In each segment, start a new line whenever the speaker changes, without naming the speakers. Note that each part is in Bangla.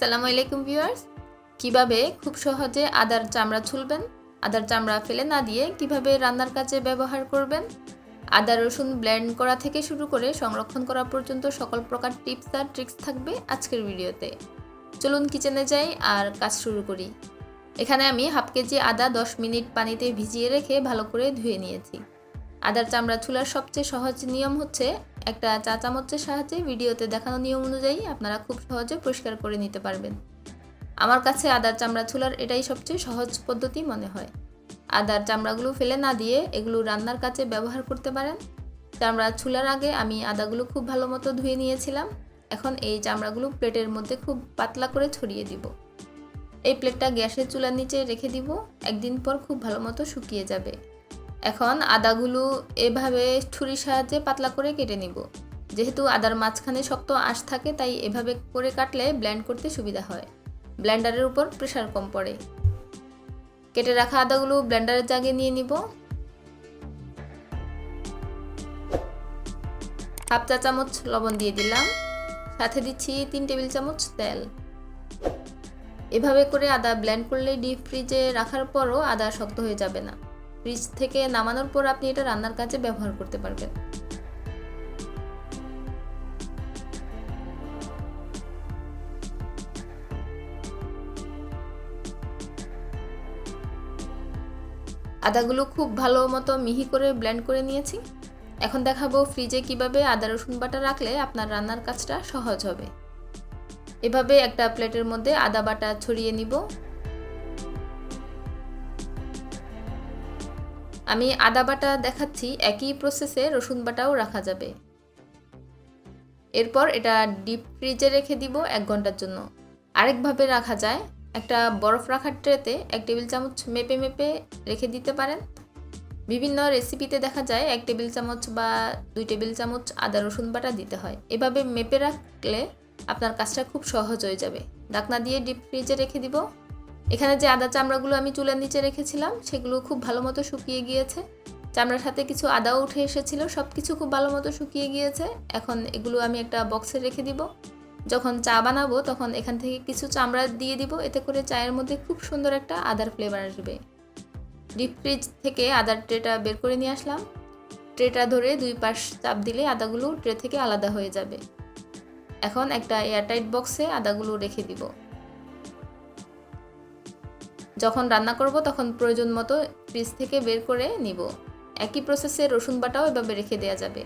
আসসালামু আলাইকুম ভিউয়ার্স। কীভাবে খুব সহজে আদার চামড়া ছুলবেন, আদার চামড়া ফেলে না দিয়ে কীভাবে রান্নার কাজে ব্যবহার করবেন? আদা রসুন ব্লেন্ড করা থেকে শুরু করে সংরক্ষণ করা পর্যন্ত সকল প্রকার টিপস আর ট্রিক্স থাকবে আজকের ভিডিওতে। চলুন কিচেনে যাই আর কাজ শুরু করি। এখানে আমি হাফ কেজি আদা দশ মিনিট পানিতে ভিজিয়ে রেখে ভালো করে ধুয়ে নিয়েছি। আদার চামড়া ছুলার সবচেয়ে সহজ নিয়ম হচ্ছে একটা চা চামচের সাহায্যে ভিডিওতে দেখানো নিয়ম অনুযায়ী আপনারা খুব সহজে পরিষ্কার করে নিতে পারবেন। আমার কাছে আদার চামড়া ছুলার এটাই সবচেয়ে সহজ পদ্ধতি মনে হয়। আদার চামড়াগুলো ফেলে না দিয়ে এগুলো রান্নার কাজে ব্যবহার করতে পারেন। চামড়া ছুলার আগে আমি আদাগুলো খুব ভালো মতো ধুয়ে নিয়েছিলাম। এখন এই চামড়াগুলো প্লেটের মধ্যে খুব পাতলা করে ছড়িয়ে দিব। এই প্লেটটা গ্যাসের চুলার নিচে রেখে দিব। একদিন পর খুব ভালো মতো শুকিয়ে যাবে। এখন আদাগুলো এভাবে ছুরির সাহায্যে পাতলা করে কেটে নিব। যেহেতু আদার মাঝখানে শক্ত আঁশ থাকে, তাই এভাবে করে কাটলে ব্লেন্ড করতে সুবিধা হয়। ব্লেন্ডারের উপর প্রেশার কম পড়ে। কেটে রাখা আদাগুলো ব্লেন্ডারের জাগে নিয়ে নিব। হাফ চা চামচ লবণ দিয়ে দিলাম। সাথে দিচ্ছি তিন টেবিল চামচ তেল। এভাবে করে আদা ব্লেন্ড করলে ডিপ ফ্রিজে রাখার পরও আদা শক্ত হয়ে যাবে না। ফ্রিজ থেকে নামানোর পর আপনি এটা রান্নার কাজে ব্যবহার করতে পারবেন। আদাগুলো খুব ভালো মতো মিহি করে ব্লেন্ড করে নিয়েছি। এখন দেখাবো ফ্রিজে কীভাবে আদা, রসুন বাটা রাখলে আপনার রান্নার কাজটা সহজ হবে। এভাবে একটা প্লেটের মধ্যে আদা বাটা ছড়িয়ে নিব। আমি আদা বাটা দেখাচ্ছি, একই প্রসেসে রসুন বাটাও রাখা যাবে। এরপর এটা ডিপ ফ্রিজে রেখে দিব এক ঘণ্টার জন্য। আরেকভাবে রাখা যায়, একটা বরফ রাখার ট্রেতে এক টেবিল চামচ মেপে মেপে রেখে দিতে পারেন। বিভিন্ন রেসিপিতে দেখা যায়, এক টেবিল চামচ বা দুই টেবিল চামচ আদা রসুন বাটা দিতে হয়। এভাবে মেপে রাখলে আপনার কাজটা খুব সহজ হয়ে যাবে। ডাকনা দিয়ে ডিপ ফ্রিজে রেখে দিব। এখানে যে আদা চামড়াগুলো আমি চুলার নিচে রেখেছিলাম, সেগুলো খুব ভালো মতো শুকিয়ে গিয়েছে। চামড়ার সাথে কিছু আদাও উঠে এসেছিল সব কিছু খুব ভালো মতো শুকিয়ে গিয়েছে। এখন এগুলো আমি একটা বক্সে রেখে দিব। যখন চা বানাবো, তখন এখান থেকে কিছু চামড়া দিয়ে দিব। এতে করে চায়ের মধ্যে খুব সুন্দর একটা আদার ফ্লেভার আসবে। ডিপ ফ্রিজ থেকে আদার ট্রেটা বের করে নিয়ে আসলাম। ট্রেটা ধরে দুই পাশ চাপ দিলে আদাগুলো ট্রে থেকে আলাদা হয়ে যাবে। এখন একটা এয়ারটাইট বক্সে আদাগুলো রেখে দিব। যখন রান্না করব তখন প্রয়োজন মতো ফ্রিজ থেকে বের করে নিব। একই প্রসেসে রসুন বাটাও এভাবে রেখে দেওয়া যাবে।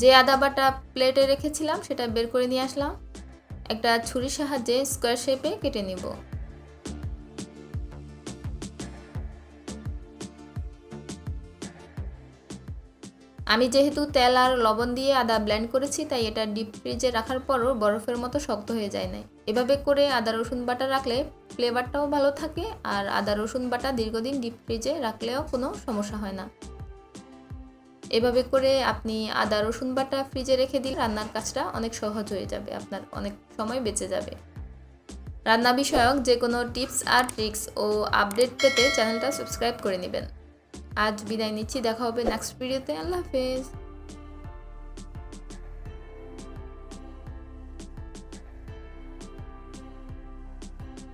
যে আদা বাটা প্লেটে রেখেছিলাম সেটা বের করে নিয়ে আসলাম। একটা ছুরির সাহায্যে স্কোয়ার শেপে কেটে নিব। আমি যেহেতু তেল আর লবণ দিয়ে আদা ব্লেন্ড করেছি, তাই এটা ডিপ ফ্রিজে রাখার পরও বরফের মতো শক্ত হয়ে যায় না এভাবে করে আদা, রসুন বাটা রাখলে ফ্লেভারটাও ভালো থাকে আর আদা, রসুন বাটা দীর্ঘদিন ডিপ ফ্রিজে রাখলেও কোনো সমস্যা হয় না। এভাবে করে আপনি আদা, রসুন বাটা ফ্রিজে রেখে দিলে রান্নার কাজটা অনেক সহজ হয়ে যাবে, আপনার অনেক সময় বেঁচে যাবে। রান্না বিষয়ক যে কোনো টিপস আর ট্রিক্স ও আপডেট পেতে চ্যানেলটা সাবস্ক্রাইব করে নেবেন। আজ বিদায় নিচ্ছি দেখা হবে নেক্সট ভিডিওতে আল্লাহ হাফেজ।